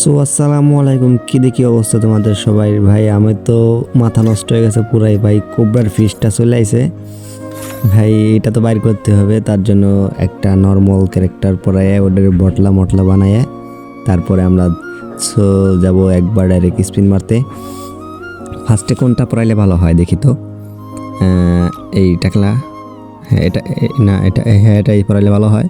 So, আসসালামু আলাইকুম। কি দেখি অবস্থা তোমাদের সবাই? ভাই, আমি তো মাথা নষ্ট হয়ে গেছে পুরাই, ভাই। কোবরার ফিসটা চলে আইছে। ভাই, এটা তো বাইর করতে হবে। তার জন্য একটা নর্মাল ক্যারেক্টার পরায় ওদের বটলা মটলা বানায় তারপরে আমরা সো, যাব একবার ডাইরেক্ট স্পিন মারতে। ফার্স্টে কোনটা পরাইলে ভালো হয় দেখি তো। এই টাকলা। হ্যাঁ এটা না, এটা হ্যাঁ এটাই পরাইলে ভালো হয়।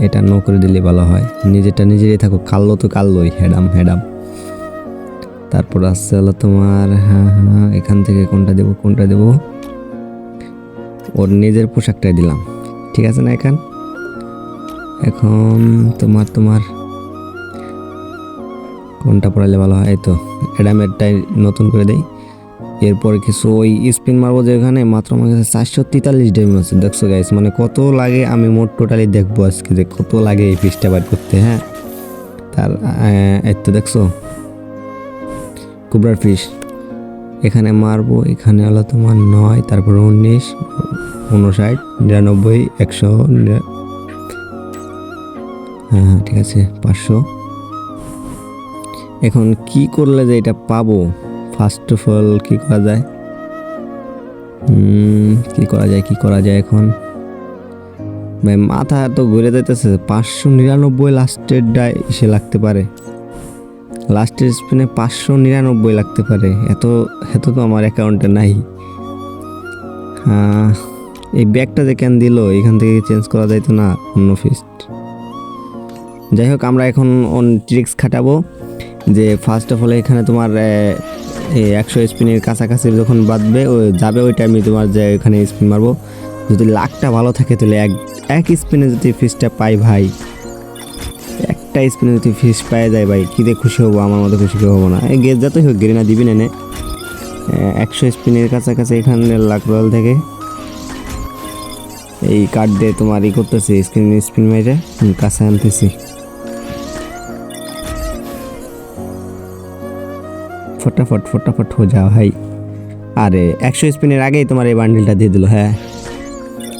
এটা নো করে দিলে ভালো হয়। নিজেরটা নিজেরই থাকো কাললো তো কাললোই, হেডাম হেডাম। তারপর আসছে হলো তোমার হ্যাঁ হ্যাঁ এখান থেকে কোনটা দেবো কোনটা দেবো? ওর নিজের পোশাকটাই দিলাম। ঠিক আছে না এখন? এখন তোমার তোমার। কোনটা পড়ালে ভালো হয়? তো অ্যাডামেরটাই নতুন করে দেই। এরপর কিছু ওই স্পিন মারবো যে ওখানে মাত্র আমার কাছে চারশো তেতাল্লিশ ডেম আছে। দেখছ গাইস মানে কত লাগে আমি মোট টোটালি দেখব আজকে যে কত লাগে এই ফিসটা বার করতে হ্যাঁ? তার আহ, এই তো দেখছ? কুবরার ফিস এখানে মারবো এখানে হলো তোমার নয় তারপর উনিশ উনষাট নিরানব্বই একশো হ্যাঁ হ্যাঁ ঠিক আছে পাঁচশো। এখন কি করলে যে এটা পাবো? ফার্স্ট অফ অল কি করা যায়? কি করা যায়, কি করা যায় এখন? ভাই, মাথা এত ঘুরে যাইতেছে, পাঁচশো নিরানব্বই লাস্টের ডাই সে লাগতে পারে। লাস্টের স্পিনে পাঁচশো নিরানব্বই লাগতে পারে। এত এত তো আমার অ্যাকাউন্টে নাই। এই ব্যাগটা যে কেন দিল, এখান থেকে চেঞ্জ করা যাইতো না? অন্য ফিস্ট যাই হোক, আমরা এখন অন ট্রিক্স খাটাবো। যে ফার্স্ট অফ অল এখানে তোমার একশো স্পিনের কাছাকাছি যখন বাঁধবে, ও যাবে ওই টাইমে তোমার যে এখানে স্পিন মারবো। যদি লাকটা ভালো থাকে তাহলে এক এক স্পিনে যদি ফিসটা পাই ভাই, একটা স্পিনে যদি ফিস পাই যায় ভাই, কী দিয়ে খুশি হব, আমার মতো খুশি হব না। এই গেস যাতেই হোক, গেরিনা দিবি না একশো স্পিনের কাছাকাছি এখানে লাক রয়্যাল থেকে। এই কার্ড দিয়ে তোমার ই করতেছি স্ক্রিন স্পিন মেরে কাছে আনতেছি। ফটাফট ফটাফট হো যা ভাই আরে, একশো স্পিনের আগেই তোমার এই বান্ডিলটা দিয়ে দিল হ্যাঁ?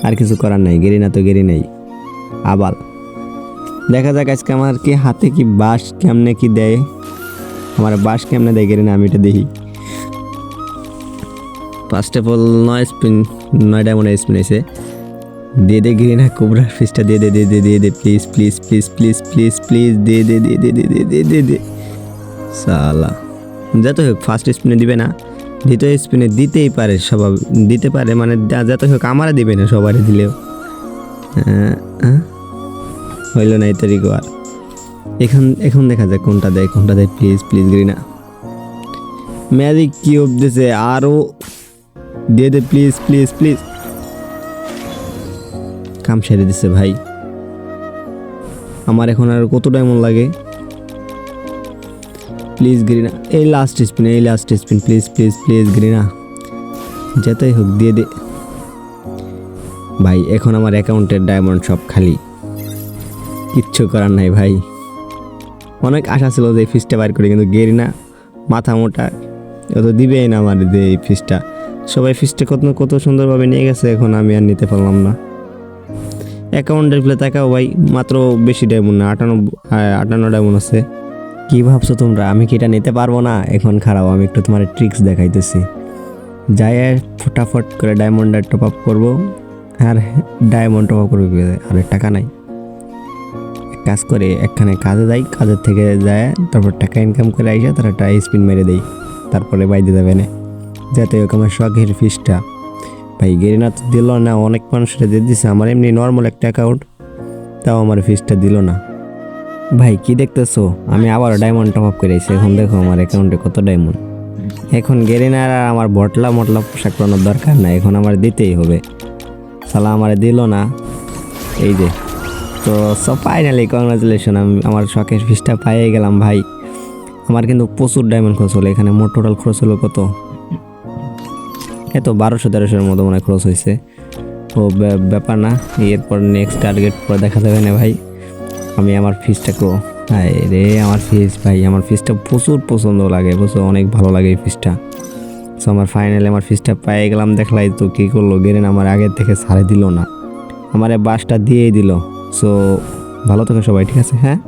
আর কিছু করার নাই, গেরি না তো গেরি নেই। আবার দেখা যাক আজকে আমার কি হাতে কি বাঁশ কেমনে কি দেয়। আমার বাঁশ কেমনে দেয় গেরি না, আমি এটা দেখি। ফার্স্ট অফ অল নয় স্পিন, নয় ডায়মন্ডের স্পিন এসে দিয়ে দে গিরি না কোবরার ফিসটা দিয়ে দে দিয়ে দে দে please please please please please please দিয়ে দে দিয়ে দে দিয়ে দে দিয়ে দে, দিয়ে সালা। যত হোক ফার্স্ট স্পিনে দিবে না, দ্বিতীয় স্পিনে দিতেই পারে সবাই, দিতে পারে মানে যত হোক আমারা দিবে না সবারই দিলেও? হইল না তারিখ আর। এখন এখন দেখা যায় কোনটা দেয় কোনটা দেয় প্লিজ প্লিজ গ্রিনা। ম্যাজিক কি দিছে আরও। দিয়ে দে প্লিজ প্লিজ প্লিজ কাম সেরে দিছে ভাই। আমার এখন আর কত ডায়মন্ড লাগে? প্লিজ গ্রিনা এই লাস্ট স্পিন এই last spin please please please গ্রিনা যেতেই হোক, দিয়ে দে। ভাই, এখন আমার অ্যাকাউন্টের ডায়মন্ড সব খালি। কিচ্ছু করার নাই ভাই। অনেক আশা ছিল যে এই ফিসটা বার করে, কিন্তু গেরিনা মাথা মোটা। ও তো দিবেই না আমার যে এই ফিসটা সবাই ফিসটা কত কত সুন্দরভাবে নিয়ে গেছে, এখন আমি আর নিতে পারলাম না। অ্যাকাউন্টের প্লে তাকাও ভাই, মাত্র বেশি ডায়মন্ড না আটান্ন আটান্ন ডায়মন্ড আছে। কি ভাবছ তোমরা? আমি কি এটা নিতে পারব না? এখন খারাপ, আমি একটু তোমার ট্রিক্স দেখাইতেছি। যাই ফটাফট করে ডায়মন্ডের টপ আপ করব। আর ডায়মন্ড টপ আপ করবে আর, টাকা নাই। কাজ করে, একখানে কাজে যাই, কাজের থেকে যায় তারপর টাকা ইনকাম করে আইসা তারা একটা স্পিন মেরে দেই। তারপরে বাইরে দেবে না। যাতে হোক আমার শখের ফিসটা ভাই গেরিনা তো দিল না, অনেক মানুষের দিয়ে দিছে। আমার এমনি নর্মাল একটা অ্যাকাউন্ট তাও আমার ফিসটা দিল না। ভাই, কি দেখতেছো? আমি আবার ডায়মন্ড টপ আপ করে আইছি এখন দেখো আমার অ্যাকাউন্টে কত ডায়মন্ড এখন গেরিনার আর আমার বটলা মটলা পোশাক পরানোর দরকার নাই। এখন আমার দিতেই হবে। সালা আমার দিল না। এই যে। তো সব ফাইনালি কংগ্রাচুলেশন আমি আমার শখের ফিসটা পাইয়ে গেলাম ভাই। আমার কিন্তু প্রচুর ডায়মন্ড খরচ হলো। এখানে মোট টোটাল খরচ হলো কত? এত বারোশো, তেরোশোর মতো মনে হয় খরচ হয়েছে তো ব্যাপার না। এরপর নেক্সট টার্গেট পর দেখা যাবে না ভাই। আমি আমার ফিসটাকেও হ্যাঁ রে, আমার ফিস ভাই, আমার ফিসটা প্রচুর পছন্দ লাগে প্রচুর অনেক ভালো লাগে এই ফিসটা সো আমার ফাইনালি আমার ফিসটা পেয়ে গেলাম, দেখলাই তো কী করল, গেরেন আমার আগের থেকে ছাড়ে দিল না। আমার বাসটা দিয়েই দিল। সো ভালো থাকো সবাই, ঠিক আছে? হ্যাঁ?